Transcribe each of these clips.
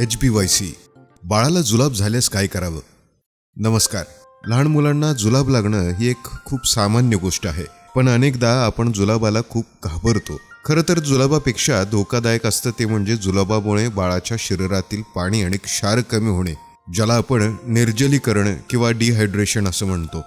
H बी Y C. बाळाला जुलाब झाल्यास काय करावं? नमस्कार. लहान मुलांना जुलाब लागणं ही एक खूप सामान्य गोष्ट आहे. पण अनेकदा आपण जुलाबाला खूप घाबरतो. खरं तर जुलाबापेक्षा धोकादायक असतं ते म्हणजे जुलाबामुळे बाळाच्या शरीरातील पाणी आणि क्षार कमी होणे ज्याला आपण निर्जलीकरण किंवा डिहायड्रेशन असं म्हणतो.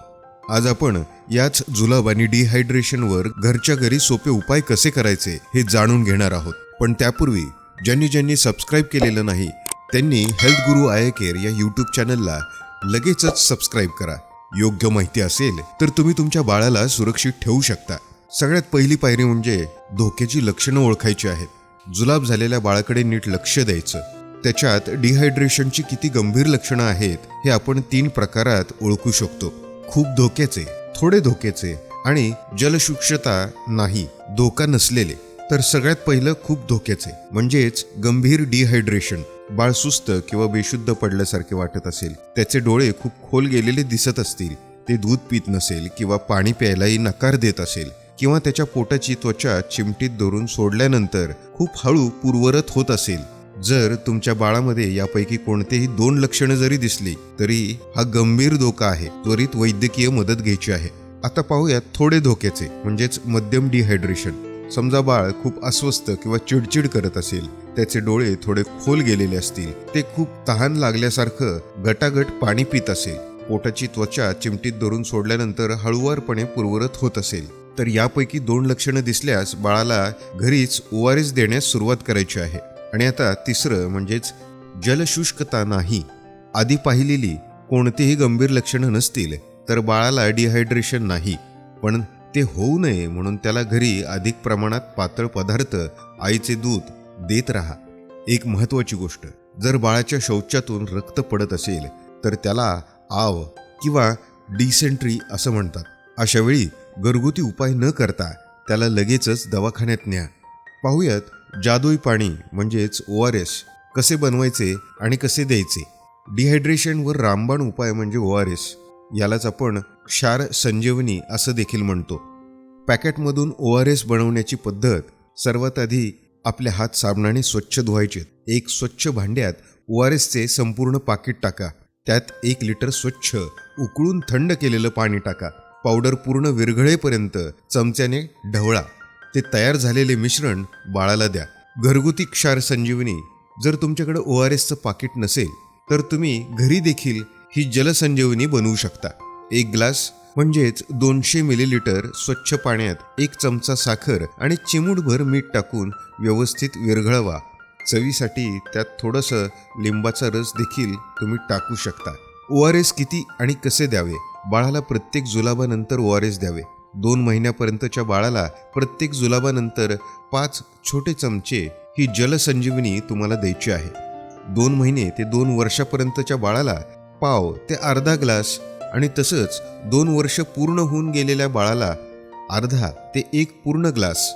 आज आपण याच जुलाब आणि डिहायड्रेशनवर घरच्या घरी सोपे उपाय कसे करायचे हे जाणून घेणार आहोत. पण त्यापूर्वी ज्यांनी ज्यांनी सबस्क्राईब केलेलं नाही त्यांनी हेल्थ गुरु आय केअर या यूट्यूब चॅनलला लगेचच सबस्क्राईब करा. योग्य माहिती असेल तर तुम्ही तुमच्या बाळाला सुरक्षित ठेवू शकता. सगळ्यात पहिली पायरी म्हणजे धोक्याची लक्षणं ओळखायची आहेत. जुलाब झालेल्या बाळाकडे नीट लक्ष द्यायचं. त्याच्यात डिहायड्रेशनची किती गंभीर लक्षणं आहेत हे आपण तीन प्रकारात ओळखू शकतो. खूप धोक्याचे थोडे धोक्याचे आणि जलसूक्षता नाही धोका नसलेले. तर सगळ्यात पहिलं खूप धोक्याचे म्हणजेच गंभीर डिहायड्रेशन बाळ सुस्त किंवा बेशुद्ध पडल्यासारखे वाटत असेल. त्याचे डोळे खूप खोल गेलेले दिसत असतील. ते दूध पित नसेल किंवा पाणी प्यायलाही नकार देत असेल किंवा त्याच्या पोटाची त्वचा चिमटीत धरून सोडल्यानंतर खूप हळू पूर्वरत होत असेल. जर तुमच्या बाळामध्ये यापैकी कोणतेही दोन लक्षणं जरी दिसली तरी हा गंभीर धोका आहे. त्वरित वैद्यकीय मदत घ्यायची आहे. आता पाहूयात थोडे धोक्याचे म्हणजेच मध्यम डिहायड्रेशन समजा बाळ खूप अस्वस्थ किंवा चिडचिड करत असेल त्याचे डोळे थोडे खोल गेलेले असतील ते खूप तहान लागल्यासारखं गटागट पाणी पित असेल पोटाची त्वचा चिमटीत धरून सोडल्यानंतर हळुवारपणे पूर्वरत होत असेल तर यापैकी दोन लक्षणं दिसल्यास बाळाला घरीच ओ आर एस देण्यास सुरुवात करायची आहे. आणि आता तिसरं म्हणजेच जलशुष्कता नाही. आधी पाहिलेली कोणतीही गंभीर लक्षणं नसतील तर बाळाला डिहायड्रेशन नाही. पण ते होऊ नये म्हणून त्याला घरी अधिक प्रमाणात पातळ पदार्थ आईचे दूध देत राहा. एक महत्वाची गोष्ट जर बाळाच्या शौचातून रक्त पडत असेल तर त्याला आव किंवा डिसेंट्री असं म्हणतात. अशावेळी घरगुती उपाय न करता त्याला लगेचच दवाखान्यात न्या. पाहूयात जादुई पाणी म्हणजेच ओ आर एस कसे बनवायचे आणि कसे द्यायचे. डिहायड्रेशनवर रामबाण उपाय म्हणजे ओ आर एस. यालाच आपण क्षार संजीवनी असं देखील म्हणतो. पॅकेटमधून ओ आर एस बनवण्याची पद्धत सर्वात आधी आपले हात साबणाने स्वच्छ धुवायचे. एक स्वच्छ भांड्यात ओ आर एसचे संपूर्ण पाकिट टाका. त्यात एक लिटर स्वच्छ उकळून थंड केलेलं पाणी टाका. पावडर पूर्ण विरघळेपर्यंत चमच्याने ढवळा. ते तयार झालेले मिश्रण बाळाला द्या. घरगुती क्षार संजीवनी. जर तुमच्याकडे ओ आर एसचं पाकिट नसेल तर तुम्ही घरी देखील ही जलसंजीवनी बनवू शकता. एक ग्लास म्हणजेच दोनशे मिलीलिटर स्वच्छ पाण्यात एक चमचा साखर आणि चिमूटभर मीठ टाकून व्यवस्थित विरघळवा. चवीसाठी त्यात थोडंसं लिंबाचा रस देखील तुम्ही टाकू शकता. ओ आर एस किती आणि कसे द्यावे? बाळाला प्रत्येक जुलाबानंतर ओ आर एस द्यावे. दोन महिन्यापर्यंतच्या बाळाला प्रत्येक जुलाबानंतर पाच छोटे चमचे ही जलसंजीवनी तुम्हाला द्यायची आहे. दोन महिने ते दोन वर्षापर्यंतच्या बाळाला पाव ते अर्धा ग्लास आणि तसंच दोन वर्ष पूर्ण होऊन गेलेल्या बाळाला अर्धा ते एक पूर्ण ग्लास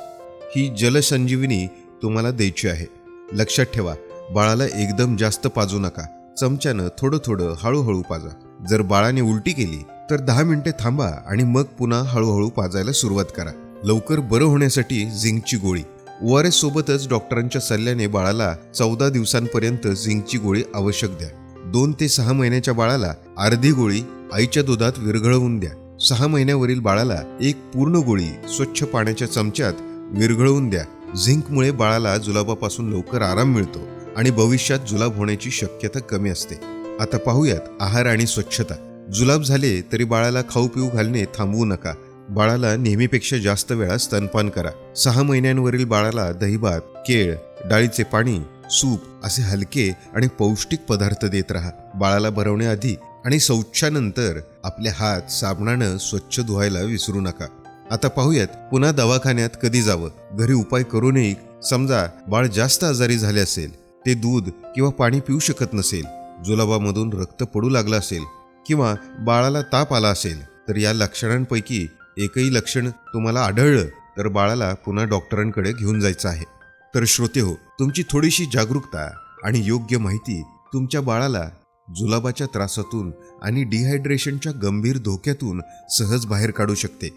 ही जलसंजीवनी तुम्हाला द्यायची आहे. लक्षात ठेवा बाळाला एकदम जास्त पाजू नका. चमच्यानं थोडं थोडं हळूहळू पाजा. जर बाळाने उलटी केली तर दहा मिनिटे थांबा आणि मग पुन्हा हळूहळू पाजायला सुरुवात करा. लवकर बरं होण्यासाठी झिंकची गोळी. ओ आर एस सोबतच डॉक्टरांच्या सल्ल्याने बाळाला चौदा दिवसांपर्यंत झिंकची गोळी आवश्यक द्या. दोन ते सहा महिन्याच्या बाळाला अर्धी गोळी आईच्या दुधात विरघळवून द्या. सहा महिन्यावरील बाळाला एक पूर्ण गोळी स्वच्छ पाण्याच्या चमच्यात विरघळवून द्या. झिंकमुळे बाळाला जुलाबापासून लवकर आराम मिळतो आणि भविष्यात जुलाब होण्याची शक्यता कमी असते. आता पाहूयात आहार आणि स्वच्छता. जुलाब झाले तरी बाळाला खाऊ पिऊ घालणे थांबवू नका. बाळाला नेहमीपेक्षा जास्त वेळा स्तनपान करा. सहा महिन्यांवरील बाळाला दहीभात केळ डाळीचे पाणी सूप असे हलके आणि पौष्टिक पदार्थ देत राहा. बाळाला भरवण्याआधी आणि शौचानंतर आपले हात साबणानं स्वच्छ धुवायला विसरू नका. आता पाहूयात पुन्हा दवाखान्यात कधी जावं? घरी उपाय करूनही समजा बाळ जास्त आजारी झाले असेल ते दूध किंवा पाणी पिऊ शकत नसेल जुलाबामधून रक्त पडू लागलं असेल किंवा बाळाला ताप आला असेल तर या लक्षणांपैकी एकही लक्षण तुम्हाला आढळलं तर बाळाला पुन्हा डॉक्टरांकडे घेऊन जायचं आहे. तर श्रोते हो तुमची थोडीशी जागरूकता आणि योग्य माहिती तुमच्या बाळाला जुलाबाच्या त्रासातून आणि डिहायड्रेशनच्या गंभीर धोक्यातून सहज बाहेर काढू शकते.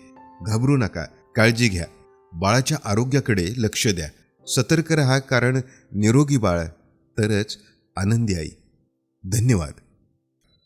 घाबरू नका काळजी घ्या. बाळाच्या आरोग्याकडे लक्ष द्या. सतर्क रहा कारण निरोगी बाळ तरच आनंदी आई. धन्यवाद.